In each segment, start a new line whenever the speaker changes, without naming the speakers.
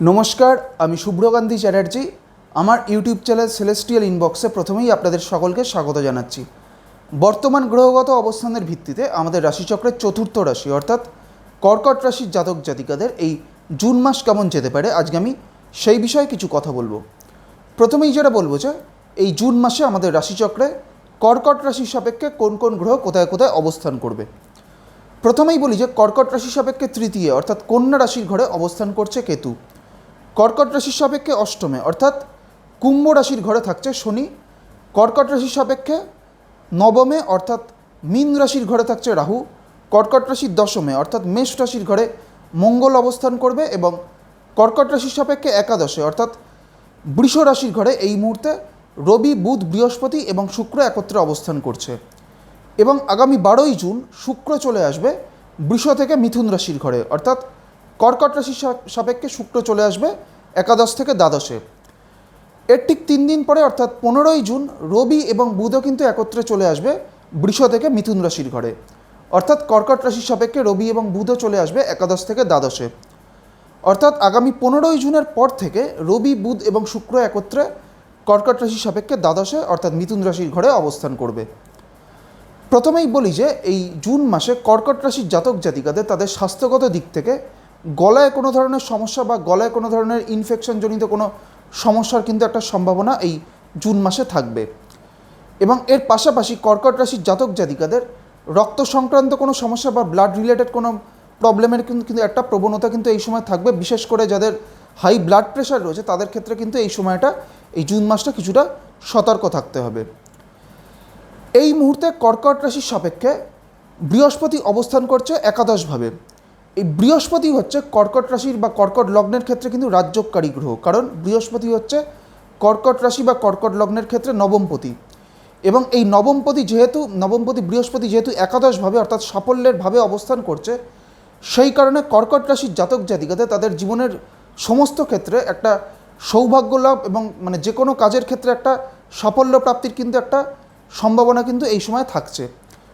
নমস্কার, আমি শুভ্রকান্তি চ্যাটার্জি। আমার ইউটিউব চ্যানেল সেলেস্টিয়াল ইনবক্সে প্রথমেই আপনাদের সকলকে স্বাগত জানাচ্ছি। বর্তমান গ্রহগত অবস্থানের ভিত্তিতে আমাদের রাশিচক্রের চতুর্থ রাশি, অর্থাৎ কর্কট রাশির জাতক জাতিকাদের এই জুন মাস কেমন যেতে পারে, আজকে আমি সেই বিষয়ে কিছু কথা বলব। প্রথমেই যেটা বলব যে, এই জুন মাসে আমাদের রাশিচক্রে কর্কট রাশির সাপেক্ষে কোন কোন গ্রহ কোথায় কোথায় অবস্থান করবে। প্রথমেই বলি যে, কর্কট রাশি সাপেক্ষে তৃতীয়, অর্থাৎ কন্যা রাশির ঘরে অবস্থান করছে কেতু। কর্কট রাশির সাপেক্ষে অষ্টমে, অর্থাৎ কুম্ভ রাশির ঘরে থাকছে শনি। কর্কট রাশির সাপেক্ষে নবমে, অর্থাৎ মীন রাশির ঘরে থাকছে রাহু। কর্কট রাশির দশমে, অর্থাৎ মেষ রাশির ঘরে মঙ্গল অবস্থান করবে এবং কর্কট রাশির সাপেক্ষে একাদশে, অর্থাৎ বৃষ রাশির ঘরে এই মুহূর্তে রবি, বুধ, বৃহস্পতি এবং শুক্র একত্রে অবস্থান করছে। এবং আগামী বারোই জুন শুক্র চলে আসবে বৃষ থেকে মিথুন রাশির ঘরে, অর্থাৎ কর্কট রাশির সাপেক্ষে শুক্র চলে আসবে একাদশ থেকে দ্বাদশে। এর ঠিক তিন দিন পরে, অর্থাৎ পনেরোই জুন, রবি এবং বুধও কিন্তু একত্রে চলে আসবে বৃষ থেকে মিথুন রাশির ঘরে। অর্থাৎ কর্কট রাশির সাপেক্ষে রবি এবং বুধও চলে আসবে একাদশ থেকে দ্বাদশে। অর্থাৎ আগামী পনেরোই জুনের পর থেকে রবি, বুধ এবং শুক্র একত্রে কর্কট রাশির সাপেক্ষে দ্বাদশে, অর্থাৎ মিথুন রাশির ঘরে অবস্থান করবে। প্রথমেই বলি যে, এই জুন মাসে কর্কট রাশির জাতক জাতিকাদের তাদের স্বাস্থ্যগত দিক থেকে গলায় কোনো ধরনের সমস্যা বা গলায় কোনো ধরনের ইনফেকশনজনিত কোনো সমস্যার কিন্তু একটা সম্ভাবনা এই জুন মাসে থাকবে। এবং এর পাশাপাশি কর্কট রাশির জাতক জাতিকাদের রক্ত সংক্রান্ত কোনো সমস্যা বা ব্লাড রিলেটেড কোনো প্রবলেমের কিন্তু একটা প্রবণতা কিন্তু এই সময় থাকবে। বিশেষ করে যাদের হাই ব্লাড প্রেশার রয়েছে, তাদের ক্ষেত্রে কিন্তু এই সময়টা, এই জুন মাসটা কিছুটা সতর্ক থাকতে হবে। এই মুহূর্তে কর্কট রাশির সাপেক্ষে বৃহস্পতি অবস্থান করছে একাদশভাবে। এই বৃহস্পতি হচ্ছে কর্কট রাশির বা কর্কট লগ্নের ক্ষেত্রে কিন্তু রাজ্যকারী গ্রহ। কারণ বৃহস্পতি হচ্ছে কর্কট রাশি বা কর্কট লগ্নের ক্ষেত্রে নবমপতি। এবং এই নবমপতি যেহেতু, নবমপতি বৃহস্পতি যেহেতু একাদশভাবে অর্থাৎ সাফল্যের ভাবে অবস্থান করছে, সেই কারণে কর্কট রাশির জাতক জাতিকাদের তাদের জীবনের সমস্ত ক্ষেত্রে একটা সৌভাগ্য লাভ এবং মানে যে কোনো কাজের ক্ষেত্রে একটা সাফল্য প্রাপ্তির কিন্তু একটা সম্ভাবনা কিন্তু এই সময় থাকছে।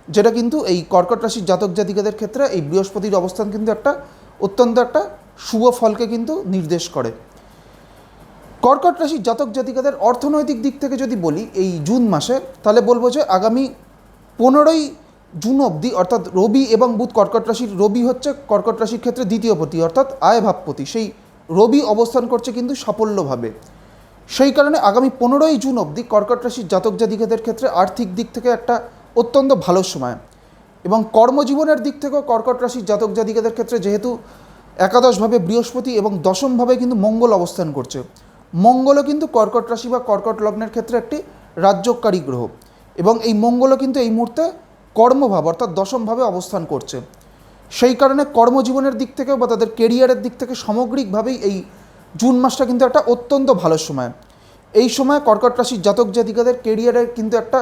যেটা কিন্তু এই কর্কট রাশির জাতক জাতিকাদের ক্ষেত্রে এই বৃহস্পতির অবস্থান কিন্তু একটা অত্যন্ত একটা শুভ ফলকে কিন্তু নির্দেশ করে। কর্কট রাশির জাতক জাতিকাদের অর্থনৈতিক দিক থেকে যদি বলি, এই জুন মাসে, তাহলে বলব যে আগামী পনেরোই জুন অবধি, অর্থাৎ রবি এবং বুধ কর্কট রাশির, রবি হচ্ছে কর্কট রাশির ক্ষেত্রে দ্বিতীয় পতি, অর্থাৎ আয় ভাবপতি সেই রবি অবস্থান করছে কিন্তু সাফল্যভাবে। সেই কারণে আগামী পনেরোই জুন অবধি কর্কট রাশির জাতক জাতিকাদের ক্ষেত্রে আর্থিক দিক থেকে একটা অত্যন্ত ভালো সময়। এবং কর্মজীবনের দিক থেকেও কর্কট রাশির জাতক জাতিকাদের ক্ষেত্রে যেহেতু একাদশভাবে বৃহস্পতি এবং দশমভাবে কিন্তু মঙ্গল অবস্থান করছে। মঙ্গলও কিন্তু কর্কট রাশি বা কর্কট লগ্নের ক্ষেত্রে একটি রাজ্যকারী গ্রহ। এবং এই মঙ্গলও কিন্তু এই মুহূর্তে কর্মভাব অর্থাৎ দশমভাবে অবস্থান করছে। সেই কারণে কর্মজীবনের দিক থেকেও বা তাদের কেরিয়ারের দিক থেকে সামগ্রিকভাবেই এই জুন মাসটা কিন্তু একটা অত্যন্ত ভালো সময়। এই সময় কর্কট রাশির জাতক জাতিকাদের কেরিয়ারের কিন্তু একটা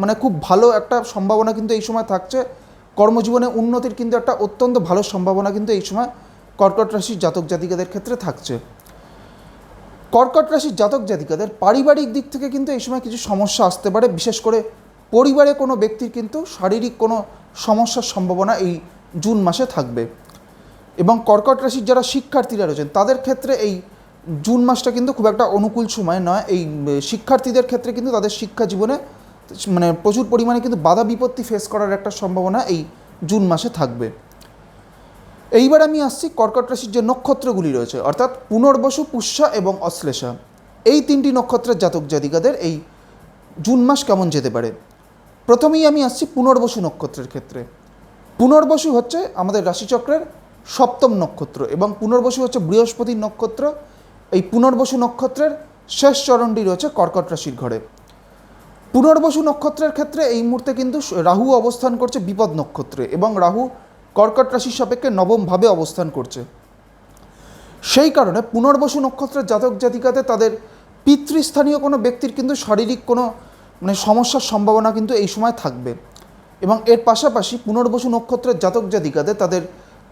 মানে খুব ভালো একটা সম্ভাবনা কিন্তু এই সময় থাকছে। কর্মজীবনে উন্নতির কিন্তু একটা অত্যন্ত ভালো সম্ভাবনা কিন্তু এই সময় কর্কট রাশির জাতক জাতিকাদের ক্ষেত্রে থাকছে। কর্কট রাশির জাতক জাতিকাদের পারিবারিক দিক থেকে কিন্তু এই সময় কিছু সমস্যা আসতে পারে। বিশেষ করে পরিবারে কোনো ব্যক্তির কিন্তু শারীরিক কোনো সমস্যার সম্ভাবনা এই জুন মাসে থাকবে। এবং কর্কট রাশির যারা শিক্ষার্থীরা রয়েছেন, তাদের ক্ষেত্রে এই জুন মাসটা কিন্তু খুব একটা অনুকূল সময় নয়। এই শিক্ষার্থীদের ক্ষেত্রে কিন্তু তাদের শিক্ষা জীবনে মানে প্রচুর পরিমাণে কিন্তু বাধা বিপত্তি ফেস করার একটা সম্ভাবনা এই জুন মাসে থাকবে। এইবার আমি আসছি কর্কট রাশির যে নক্ষত্রগুলি রয়েছে, অর্থাৎ পুনর্বসু, পুষ্যা এবং অশ্লেষা। এই তিনটি নক্ষত্রের জাতক জাতিকাদের এই জুন মাস কেমন যেতে পারে? প্রথমেই আমি আসছি পুনর্বসু নক্ষত্রের ক্ষেত্রে। পুনর্বসু হচ্ছে আমাদের রাশিচক্রের সপ্তম নক্ষত্র এবং পুনর্বসু হচ্ছে বৃহস্পতির নক্ষত্র। এই পুনর্বসু নক্ষত্রের শেষ চরণটি রয়েছে কর্কট রাশির ঘরে। পুনর্বসু নক্ষত্রের ক্ষেত্রে এই মুহূর্তে কিন্তু রাহু অবস্থান করছে বিপদ নক্ষত্রে এবং রাহু কর্কট রাশির সাপেক্ষে নবমভাবে অবস্থান করছে। সেই কারণে পুনর্বসু নক্ষত্রের জাতক জাতিকাতে তাদের পিতৃস্থানীয় কোনো ব্যক্তির কিন্তু শারীরিক কোনো মানে সমস্যার সম্ভাবনা কিন্তু এই সময় থাকবে। এবং এর পাশাপাশি পুনর্বসু নক্ষত্রের জাতক জাতিকাদের তাদের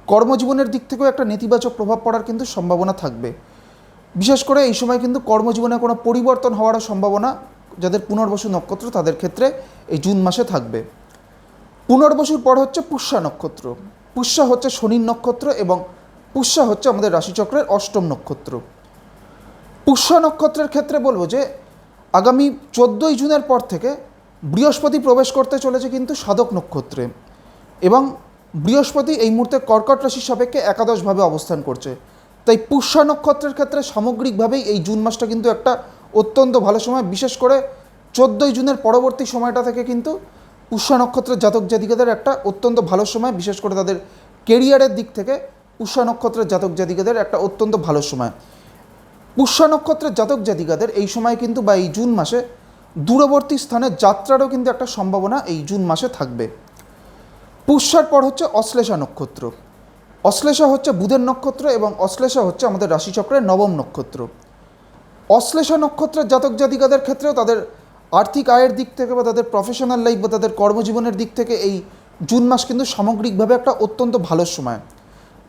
কর্মজীবনের দিক থেকেও একটা নেতিবাচক প্রভাব পড়ার কিন্তু সম্ভাবনা থাকবে। বিশেষ করে এই সময় কিন্তু কর্মজীবনে কোনো পরিবর্তন হওয়ার সম্ভাবনা যাদের পুনর্বসু নক্ষত্র, তাদের ক্ষেত্রে এই জুন মাসে থাকবে। পুনর্বসুর পর হচ্ছে পুষ্যা নক্ষত্র। পুষ্যা হচ্ছে শনির নক্ষত্র এবং পুষ্যা হচ্ছে আমাদের রাশিচক্রের অষ্টম নক্ষত্র। পুষ্যা নক্ষত্রের ক্ষেত্রে বলব যে, আগামী চোদ্দোই জুনের পর থেকে বৃহস্পতি প্রবেশ করতে চলেছে কিন্তু সাধক নক্ষত্রে এবং বৃহস্পতি এই মুহূর্তে কর্কট রাশির সাপেক্ষে একাদশভাবে অবস্থান করছে। তাই পুষ্যা নক্ষত্রের ক্ষেত্রে সামগ্রিকভাবেই এই জুন মাসটা কিন্তু একটা অত্যন্ত ভালো সময়, বিশেষ করে চোদ্দোই জুনের পরবর্তী সময়টা থেকে কিন্তু পুষ্যা নক্ষত্রের জাতক জাতিকাদের একটা অত্যন্ত ভালো সময়, বিশেষ করে তাদের কেরিয়ারের দিক থেকে পুষ্যা নক্ষত্রের জাতক জাতিকাদের একটা অত্যন্ত ভালো সময়। পুষ্যা নক্ষত্রের জাতক জাতিকাদের এই সময় কিন্তু বা এই জুন মাসে দূরবর্তী স্থানে যাত্রারও কিন্তু একটা সম্ভাবনা এই জুন মাসে থাকবে। পুষ্যার পর হচ্ছে অশ্লেষা নক্ষত্র। অশ্লেষা হচ্ছে বুধের নক্ষত্র এবং অশ্লেষা হচ্ছে আমাদের রাশিচক্রের নবম নক্ষত্র। অশ্লেষা নক্ষত্রের জাতক জাতিকাদের ক্ষেত্রেও তাদের আর্থিক আয়ের দিক থেকে বা তাদের প্রফেশনাল লাইফ বা তাদের কর্মজীবনের দিক থেকে এই জুন মাস কিন্তু সামগ্রিকভাবে একটা অত্যন্ত ভালো সময়।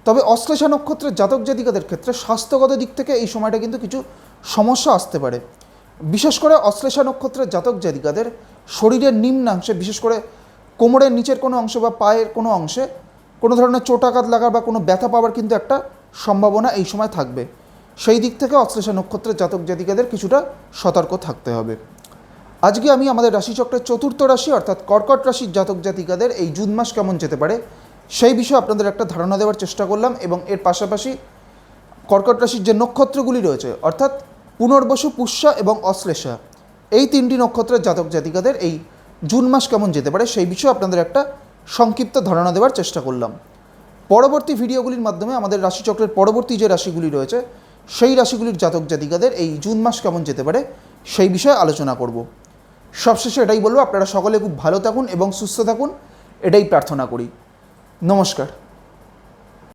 তবে অশ্লেষা নক্ষত্রের জাতক জাতিকাদের ক্ষেত্রে স্বাস্থ্যগত দিক থেকে এই সময়টা কিন্তু কিছু সমস্যা আসতে পারে। বিশেষ করে অশ্লেষা নক্ষত্রের জাতক জাতিকাদের শরীরের নিম্নাংশে, বিশেষ করে কোমরের নিচের কোনো অংশ বা পায়ের কোনো অংশে কোনো ধরনের চোটাঘাত লাগার বা কোনো ব্যথা পাওয়ার কিন্তু একটা সম্ভাবনা এই সময় থাকবে। সেই দিক থেকে অশ্লেষা নক্ষত্রের জাতক জাতিকাদের কিছুটা সতর্ক থাকতে হবে। আজকে আমি আমাদের রাশিচক্রের চতুর্থ রাশি অর্থাৎ কর্কট রাশির জাতক জাতিকাদের এই জুন মাস কেমন যেতে পারে, সেই বিষয়ে আপনাদের একটা ধারণা দেওয়ার চেষ্টা করলাম এবং এর পাশাপাশি কর্কট রাশির যে নক্ষত্রগুলি রয়েছে, অর্থাৎ পুনর্বসু, পুষ্যা এবং অশ্লেষা, এই তিনটি নক্ষত্রের জাতক জাতিকাদের এই জুন মাস কেমন যেতে পারে, সেই বিষয়ে আপনাদের একটা সংক্ষিপ্ত ধারণা দেওয়ার চেষ্টা করলাম। পরবর্তী ভিডিওগুলির মাধ্যমে আমাদের রাশিচক্রের পরবর্তী যে রাশিগুলি রয়েছে সেই রাশিগুলির জাতক জাতিকাদের এই জুন মাস কেমন যেতে পারে সেই বিষয়ে আলোচনা করব। সবশেষে এটাই বলব, আপনারা সকলে খুব ভালো থাকুন এবং সুস্থ থাকুন, এটাই প্রার্থনা করি। নমস্কার।